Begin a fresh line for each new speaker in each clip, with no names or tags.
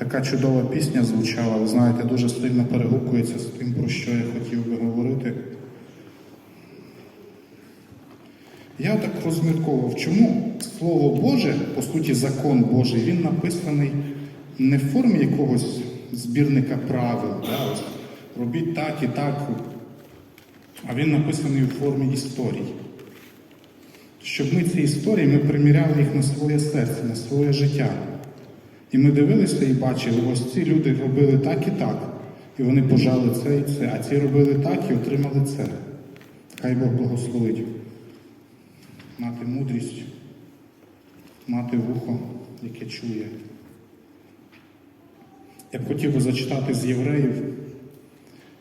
Така чудова пісня звучала, ви знаєте, дуже сильно перегукується з тим, про що я хотів би говорити. Я так розмірковував, чому Слово Боже, по суті, закон Божий, він написаний не в формі якогось збірника правил, да, робіть так і так, а він написаний у формі історій. Щоб ми ці історії ми приміряли їх на своє серце, на своє життя. І ми дивилися і бачили, ось ці люди робили так і так, і вони пожали це і це, а ці робили так і отримали це. Хай Бог благословить. Мати мудрість, мати вухо, яке чує. Я б хотів би зачитати з євреїв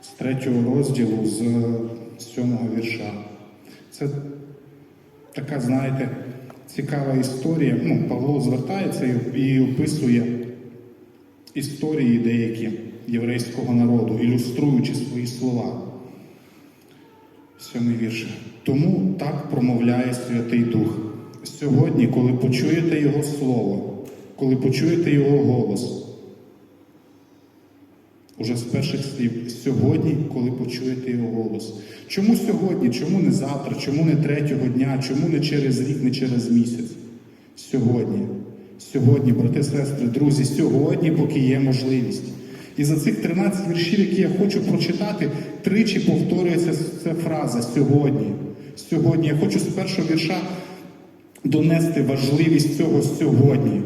з третього розділу, з сьомого вірша. Це така, знаєте, цікава історія. Ну, Павло звертається і, описує історії деякі єврейського народу, ілюструючи свої слова. Сьомий вірш. Тому так промовляє Святий Дух. Сьогодні, коли почуєте Його Слово, коли почуєте Його голос, уже з перших слів, сьогодні, коли почуєте Його голос. Чому сьогодні? Чому не завтра? Чому не третього дня? Чому не через рік, не через місяць? Сьогодні. Сьогодні, брати, сестри, друзі, сьогодні, поки є можливість. І за цих 13 віршів, які я хочу прочитати, тричі повторюється ця фраза сьогодні. Сьогодні. Я хочу з першого вірша донести важливість цього сьогодні.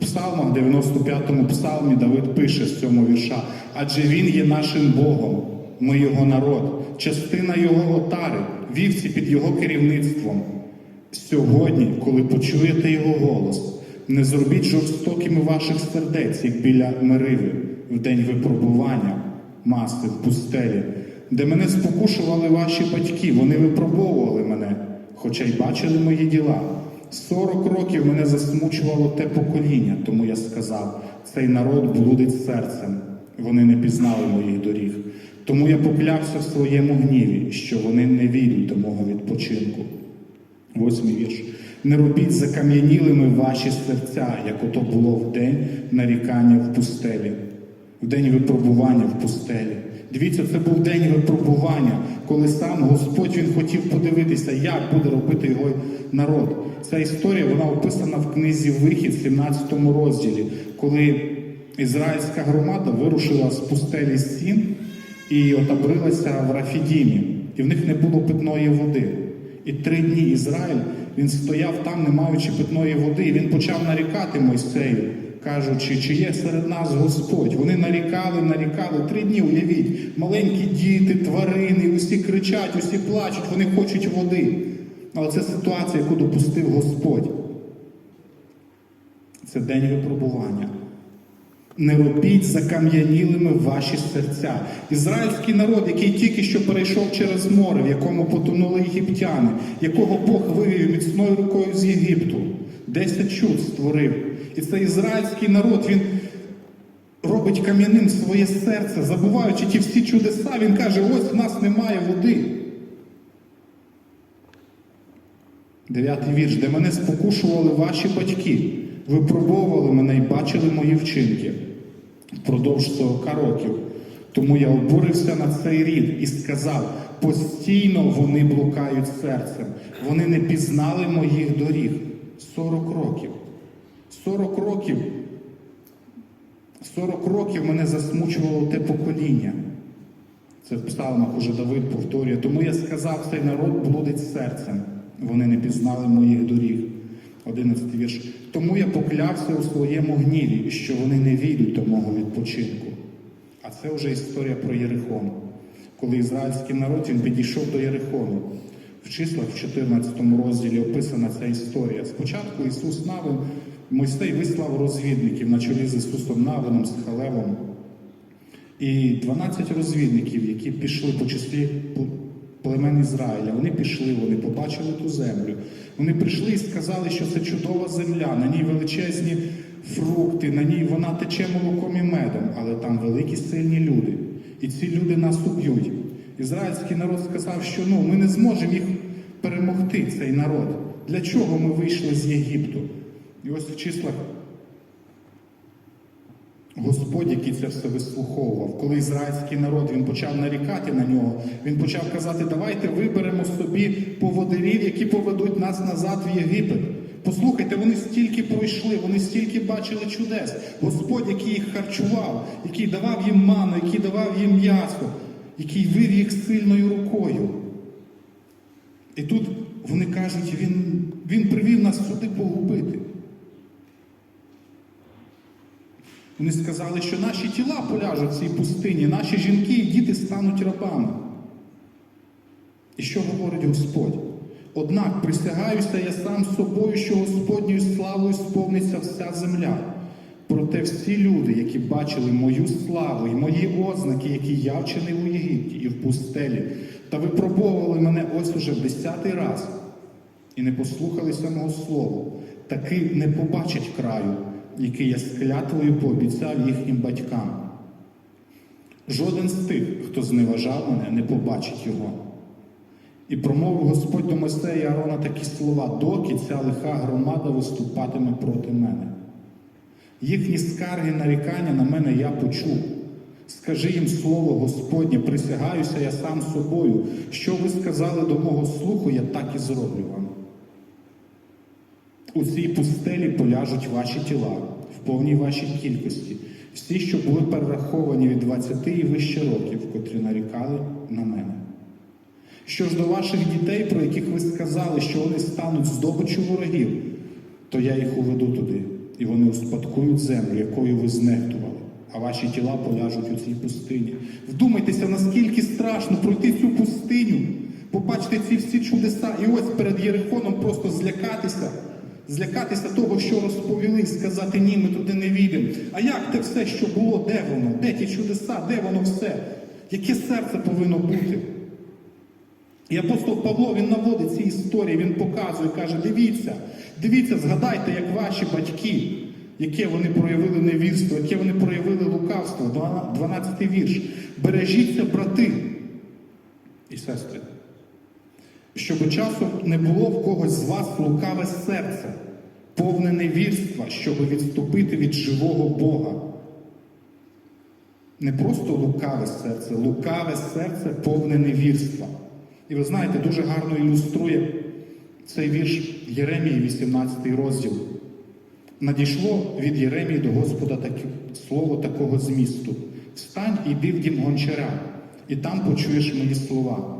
В псалмах, 95-му псалмі Давид пише з цього вірша, адже він є нашим Богом, ми його народ, частина його отари, вівці під його керівництвом. Сьогодні, коли почуєте його голос, не зробіть жорстокими ваших сердець, як біля Мериви, в день випробування, маси в пустелі, де мене спокушували ваші батьки, вони випробовували мене, хоча й бачили мої діла. Сорок років мене засмучувало те покоління, тому я сказав, цей народ блудить серцем, вони не пізнали моїх доріг. Тому я поклявся в своєму гніві, що вони не війдуть до мого відпочинку. Восьмий вірш. Не робіть закам'янілими ваші серця, як ото було в день нарікання в пустелі, в день випробування в пустелі. Дивіться, це був день випробування, коли сам Господь він хотів подивитися, як буде робити його народ. Ця історія вона описана в книзі Вихід, в 17 розділі, коли ізраїльська громада вирушила з пустелі Сін і отабрилася в Рафідімі, і в них не було питної води. І три дні Ізраїль він стояв там, не маючи питної води, і він почав нарікати Мойсею, кажучи, чи є серед нас Господь. Вони нарікали, нарікали три дні. Уявіть, маленькі діти, тварини, усі кричать, усі плачуть, вони хочуть води. Але це ситуація, яку допустив Господь. Це день випробування. Не робіть закам'янілими ваші серця. Ізраїльський народ, який тільки що перейшов через море, в якому потонули єгиптяни, якого Бог вивів міцною рукою з Єгипту, десять чуд створив. І цей ізраїльський народ, він робить кам'яним своє серце, забуваючи ті всі чудеса, він каже: ось в нас немає води. Дев'ятий вірш, де мене спокушували ваші батьки, випробовували мене і бачили мої вчинки впродовж 40 років. Тому я обурився на цей рід і сказав: постійно вони блукають серцем, вони не пізнали моїх доріг. 40 років. 40 років. 40 років мене засмучувало те покоління. Це в псалмах уже Давид повторює. Тому я сказав, цей народ блудить серцем. Вони не пізнали моїх доріг. 11 вірш. Тому я поклявся у своєму гніві, що вони не війдуть до мого відпочинку. А це вже історія про Єрихон. Коли ізраїльський народ він підійшов до Єрихону. В числах в 14 розділі описана ця історія. Спочатку Ісус Навин, Мойсей вислав розвідників на чолі з Ісусом Навином, з Халевом. І 12 розвідників, які пішли по числі племен Ізраїля, вони пішли, вони побачили ту землю. Вони прийшли і сказали, що це чудова земля, на ній величезні фрукти, на ній вона тече молоком і медом, але там великі сильні люди. І ці люди нас уб'ють. Ізраїльський народ сказав, що ну, ми не зможемо їх перемогти, цей народ. Для чого ми вийшли з Єгипту? І ось в числах Господь, який це все вислуховував. Коли ізраїльський народ він почав нарікати на нього, він почав казати, давайте виберемо собі поводирів, які поведуть нас назад в Єгипет. Послухайте, вони стільки пройшли, вони стільки бачили чудес. Господь, який їх харчував, який давав їм ману, який давав їм м'ясо, який вив їх сильною рукою. І тут вони кажуть, він, він привів нас сюди погубити. Вони сказали, що наші тіла поляжуть в цій пустині, наші жінки і діти стануть рабами. І що говорить Господь? Однак присягаюся я сам собою, що Господньою славою сповниться вся земля. Проте всі люди, які бачили мою славу і мої ознаки, які я вчинив у Єгипті і в пустелі, та випробовували мене ось уже в десятий раз, і не послухалися мого слова, таки не побачать краю, який я з клятвою пообіцяв їхнім батькам. Жоден з тих, хто зневажав мене, не побачить його. І промовив Господь до Мойсея і Аарона такі слова, доки ця лиха громада виступатиме проти мене. Їхні скарги нарікання на мене я почув. Скажи їм слово Господнє, присягаюся я сам собою. Що ви сказали до мого слуху, я так і зроблю вам. У цій пустелі поляжуть ваші тіла в повній вашій кількості, всі, що були перераховані від 20 і вище років, котрі нарікали на мене. Що ж до ваших дітей, про яких ви сказали, що вони стануть здобиччю ворогів, то я їх уведу туди, і вони успадкують землю, якою ви знехтували, а ваші тіла поляжуть у цій пустині. Вдумайтеся, наскільки страшно пройти цю пустиню, побачити ці всі чудеса, і ось перед Єрихоном просто злякатися, злякатися того, що розповіли, сказати ні, ми туди не війдемо. А як те все, що було, де воно? Де ті чудеса, де воно все? Яке серце повинно бути? І апостол Павло він наводить ці історії, він показує, каже: дивіться, дивіться, згадайте, як ваші батьки, яке вони проявили невірство, яке вони проявили лукавство, 12 вірш. Бережіться, брати і сестри, щоб часом не було в когось з вас лукаве серце, повне невірства, щоб відступити від живого Бога. Не просто лукаве серце, лукаве серце повне невірства. І ви знаєте, дуже гарно ілюструє цей вірш Єремії, 18 розділ. Надійшло від Єремії до Господа таке слово такого змісту. Встань і йди в дім гончаря, і там почуєш мої слова.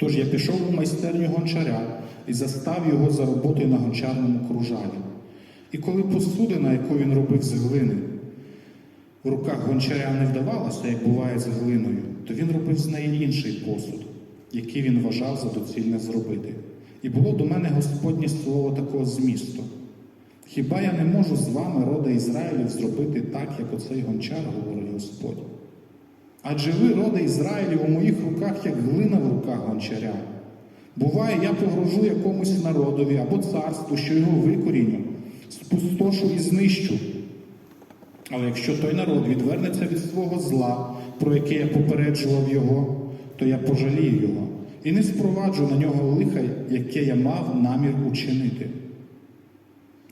Тож я пішов у майстерню гончаря і застав його за роботою на гончарному кружалі. І коли посудина, яку він робив з глини, в руках гончаря не вдавалося, як буває з глиною, то він робив з неї інший посуд який він вважав за доцільне зробити. І було до мене Господнє слово такого змісту. Хіба я не можу з вами, рода Ізраїлів, зробити так, як оцей гончар, говорить Господь? Адже ви, рода Ізраїлів, у моїх руках, як глина в руках гончаря. Буває, я погрожу якомусь народові або царству, що його викоріню, спустошу і знищу. Але якщо той народ відвернеться від свого зла, про яке я попереджував його, то я пожалію його і не спроваджу на нього лиха, яке я мав намір учинити.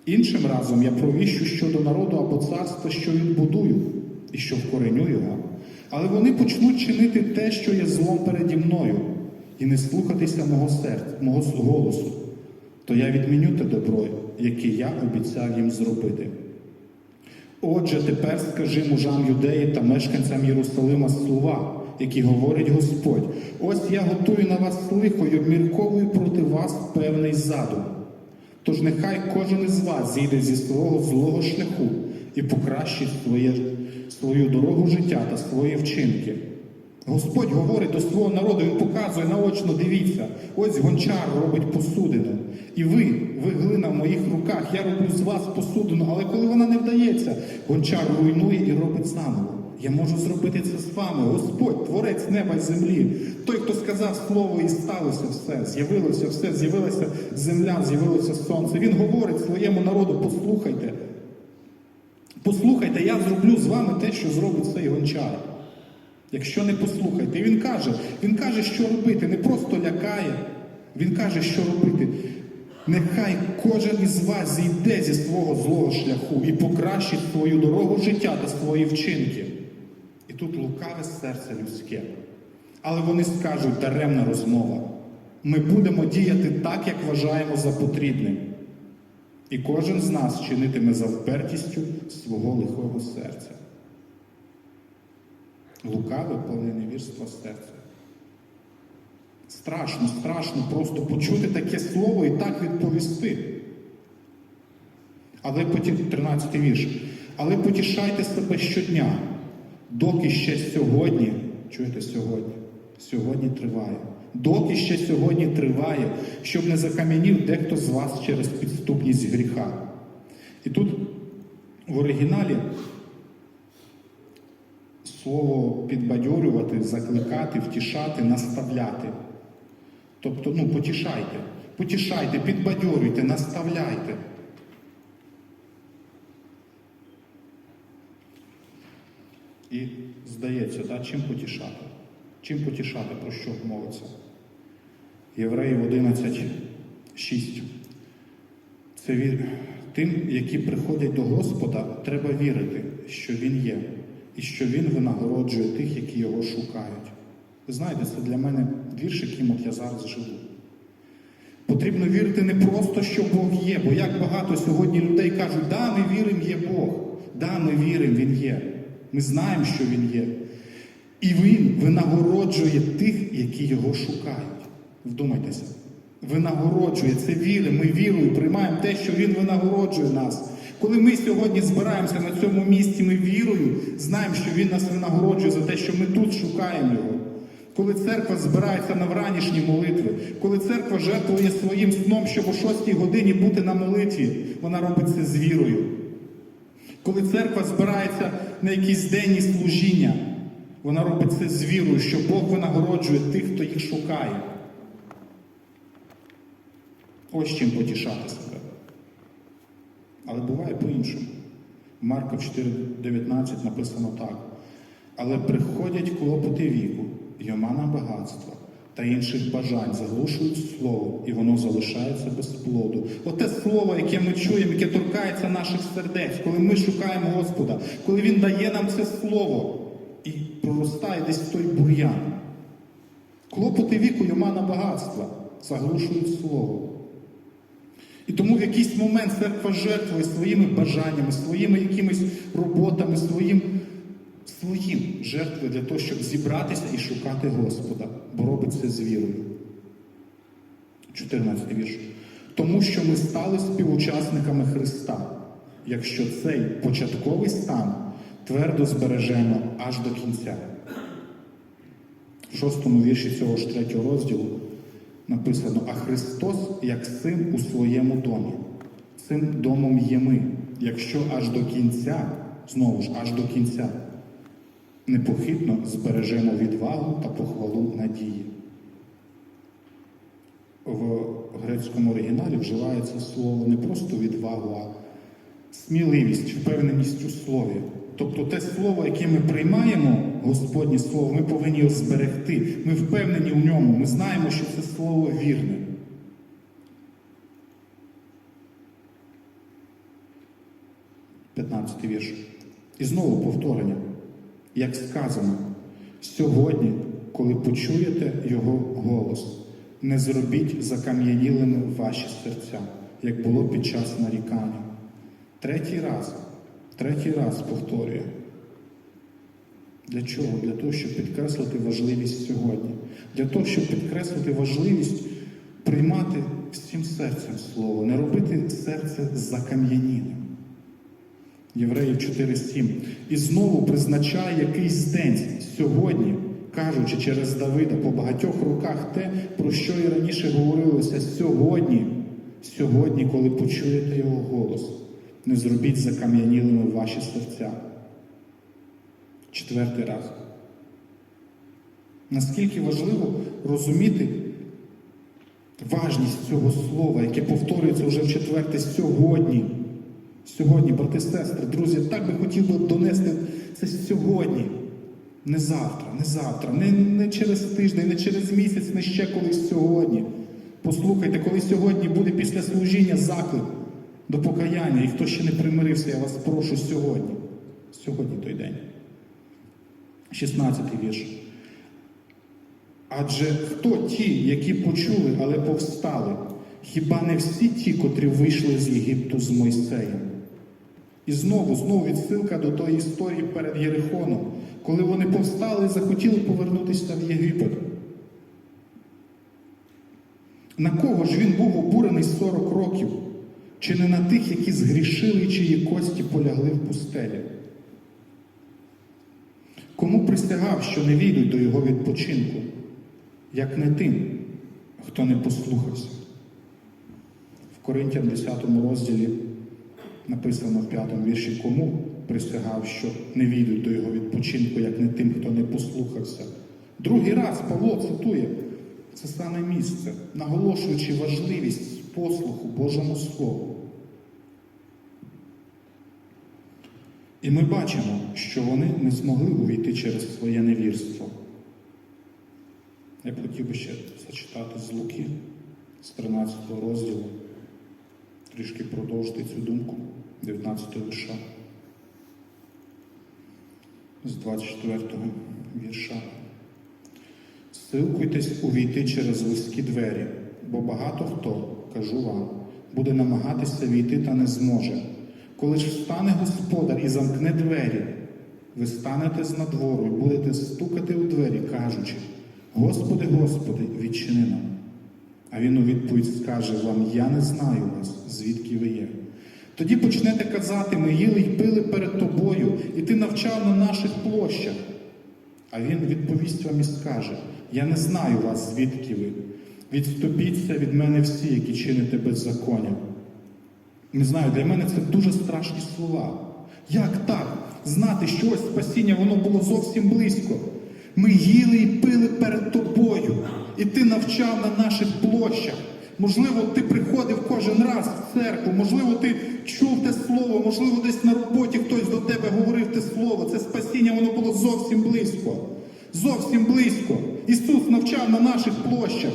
Іншим разом я провіщу щодо народу або царства, що відбудую і що вкореню його. Але вони почнуть чинити те, що є злом переді мною, і не слухатися мого серця, мого голосу, то я відміню те добро, яке я обіцяв їм зробити. Отже, тепер скажи мужам юдеї та мешканцям Єрусалима слова, які говорить Господь: ось я готую на вас лихо й обмірковую проти вас певний задум. Тож нехай кожен із вас зійде зі свого злого шляху і покращить своє, свою дорогу життя та свої вчинки. Господь говорить до свого народу, Він показує наочно, дивіться, ось гончар робить посудину. І ви, ви глина в моїх руках, я роблю з вас посудину, але коли вона не вдається, гончар руйнує і робить заново. Я можу зробити це з вами, Господь, творець неба й землі. Той, хто сказав слово, і сталося все, з'явилося все, з'явилася земля, з'явилося сонце. Він говорить своєму народу: послухайте. Послухайте, я зроблю з вами те, що зробить цей гончар. Якщо не послухайте, І він каже, він каже, що робити, не просто лякає. Він каже, що робити. Нехай кожен із вас зійде зі свого злого шляху і покращить свою дорогу життя та свої вчинки. І тут лукаве серце людське. Але вони скажуть даремна розмова. Ми будемо діяти так, як вважаємо за потрібним. І кожен з нас чинитиме за впертістю свого лихого серця. Лукаве повне невірства серця. Страшно, страшно просто почути таке слово і так відповісти. Але потім 13 вірш. Але потішайте себе щодня, доки ще сьогодні, чуєте сьогодні, сьогодні триває, доки ще сьогодні триває, щоб не закам'янів дехто з вас через підступність гріха. І тут в оригіналі слово підбадьорювати, закликати, втішати, наставляти. Тобто, ну, потішайте, потішайте, підбадьорюйте, наставляйте. І здається, да, чим потішати? Чим потішати, про що мовиться? Євреїв 11, 6. Це вір... тим, які приходять до Господа, треба вірити, що Він є, і що Він винагороджує тих, які його шукають. Ви знаєте, це для мене вірш, яким от я зараз живу. Потрібно вірити не просто, що Бог є, бо як багато сьогодні людей кажуть, да, ми віримо, є Бог, да, ми віримо, Він є. Ми знаємо, що Він є. І Він винагороджує тих, які його шукають. Вдумайтеся. Винагороджує це віри. Ми вірою приймаємо те, що Він винагороджує нас. Коли ми сьогодні збираємося на цьому місці, ми вірою знаємо, що Він нас винагороджує за те, що ми тут шукаємо Його. Коли церква збирається на вранішні молитви, коли церква жертвує своїм сном, щоб о 6 годині бути на молитві, вона робить це з вірою. Коли церква збирається на якісь денні служіння, вона робить це з вірою, що Бог винагороджує тих, хто їх шукає. Ось чим потішати себе. Але буває по-іншому. Марка 4,19 написано так. Але приходять клопоти віку, й омана багатства та інших бажань заглушують слово, і воно залишається без плоду. Оте слово, яке ми чуємо, яке торкається наших сердець, коли ми шукаємо Господа, коли Він дає нам це слово і проростає десь в той бур'ян. Клопоти віку й омана багатства заглушують слово. І тому в якийсь момент церква жертвує своїми бажаннями, своїми якимись роботами, своїм, своїм жертвує для того, щоб зібратися і шукати Господа, бо робить це з вірою. 14 вірш. Тому що ми стали співучасниками Христа, якщо цей початковий стан твердо збережемо аж до кінця. В шостому вірші цього ж третього розділу написано, а Христос як син у своєму домі. Цим домом є ми, якщо аж до кінця, знову ж аж до кінця, непохитно збережемо відвагу та похвалу надії. В грецькому оригіналі вживається слово не просто відвагу, а сміливість, впевненість у слові. Тобто те слово, яке ми приймаємо, Господнє Слово, ми повинні його зберегти. Ми впевнені в ньому, ми знаємо, що це слово вірне. П'ятнадцятий вірш. І знову повторення. Як сказано, сьогодні, коли почуєте Його голос, не зробіть закам'янілими ваші серця, як було під час нарікання. Третій раз, третій раз повторює. Для чого? Для того, щоб підкреслити важливість сьогодні. Для того, щоб підкреслити важливість приймати всім серцем слово, не робити серце закам'янілим. Євреїв 4.7. І знову призначає якийсь день сьогодні, кажучи через Давида по багатьох руках те, про що і раніше говорилося сьогодні, сьогодні, коли почуєте його голос, не зробіть закам'янілими ваші серця. Четвертий раз. Наскільки важливо розуміти важність цього слова, яке повторюється вже в четверте сьогодні. Сьогодні, брати, сестри, друзі, так би хотів би донести це сьогодні. Не завтра, не завтра, не, не через тиждень, не через місяць, не ще колись сьогодні. Послухайте, коли сьогодні буде після служіння заклик до покаяння, і хто ще не примирився, я вас прошу сьогодні. Сьогодні той день. 16 вірш. Адже хто ті, які почули, але повстали? Хіба не всі ті, котрі вийшли з Єгипту з Мойсеєм? І знову, знову відсилка до тої історії перед Єрихоном, коли вони повстали і захотіли повернутися в Єгипет. На кого ж він був обурений 40 років? Чи не на тих, які згрішили, чиї кості полягли в пустелі? Кому присягав, що не війдуть до його відпочинку, як не тим, хто не послухався? В Коринтян 10 розділі написано в 5 вірші, кому присягав, що не війдуть до його відпочинку, як не тим, хто не послухався. Другий раз Павло цитує це саме місце, наголошуючи важливість послуху Божому Слову. І ми бачимо, що вони не змогли увійти через своє невірство. Я б хотів би ще зачитати з Луки, з 13 розділу, трішки продовжити цю думку, 19 вірша, з 24 вірша. Силкуйтесь увійти через вузькі двері, бо багато хто, кажу вам, буде намагатися війти та не зможе. Коли ж встане господар і замкне двері, ви станете з надвору і будете стукати у двері, кажучи: Господи, Господи, відчини нам. А він у відповідь скаже вам: Я не знаю вас, звідки ви є. Тоді почнете казати, ми їли й пили перед тобою, і ти навчав на наших площах. А він відповість вам і скаже: Я не знаю вас, звідки ви. Відступіться від мене всі, які чините беззаконня. Не знаю, для мене це дуже страшні слова. Як так? Знати, що ось спасіння воно було зовсім близько. Ми їли і пили перед тобою, і ти навчав на наших площах. Можливо, ти приходив кожен раз в церкву, можливо, ти чув те слово, можливо, десь на роботі хтось до тебе говорив те слово. Це спасіння воно було зовсім близько. Зовсім близько. Ісус навчав на наших площах.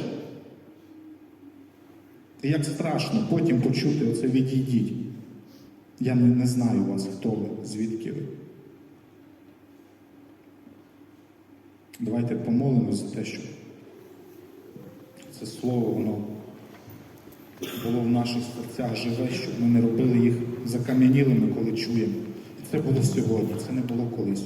І як страшно потім почути оце відійдіть. Я не, не знаю вас, хто ви, звідки ви. Давайте помолимось за те, щоб це слово воно було в наших серцях живе, щоб ми не робили їх закам'янілими, коли чуємо. І це було сьогодні, це не було колись.